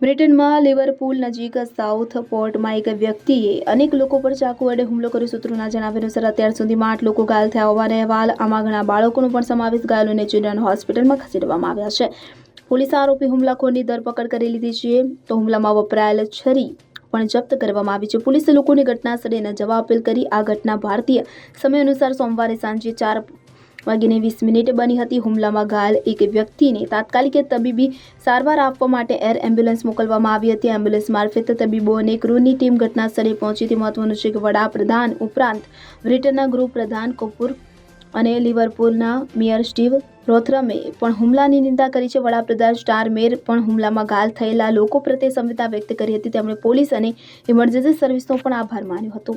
બ્રિટનમાં લિવરપૂલ નજીક સાઉથ પોર્ટમાં એક વ્યક્તિએ અનેક લોકો પર ચાકુ વડે હુમલો કર્યો. સૂત્રોના જણાવ્યા અનુસાર અત્યાર સુધીમાં આઠ લોકો ઘાયલ થયા હોવાના અહેવાલ. આમાં ઘણા બાળકોનો પણ સમાવેશ. ઘાયલોને ચિલ્ડ્રન હોસ્પિટલમાં ખસેડવામાં આવ્યા છે. પોલીસે આરોપી હુમલાખોરની ધરપકડ કરી લીધી છે. તો હુમલામાં વપરાયેલ છરી પણ જપ્ત કરવામાં આવી છે. પોલીસે લોકોને ઘટના સ્થળે ન જવા અપીલ કરી. આ ઘટના ભારતીય સમય અનુસાર સોમવારે સાંજે ચાર વાગીને વીસ મિનિટે બની હતી હુમલામાં ઘાયલ એક વ્યક્તિને તાત્કાલિક તબીબી સારવાર આપવા માટે એર એમ્બ્યુલન્સ મોકલવામાં આવી હતી. એમ્બ્યુલન્સ મારફતે તબીબો અને ક્રૂની ટીમ ઘટના સ્થળે પહોંચી. તે મહત્વનું છે કે વડાપ્રધાન ઉપરાંત બ્રિટનના ગૃહપ્રધાન કપૂર અને લિવરપુલના મેયર સ્ટીવ રોથરમે પણ હુમલાની નિંદા કરી છે. વડાપ્રધાન સ્ટાર મેર પણ હુમલામાં ઘાયલ થયેલા લોકો પ્રત્યે સંવેદના વ્યક્ત કરી હતી. તેમણે પોલીસ અને ઇમરજન્સી સર્વિસનો પણ આભાર માન્યો હતો.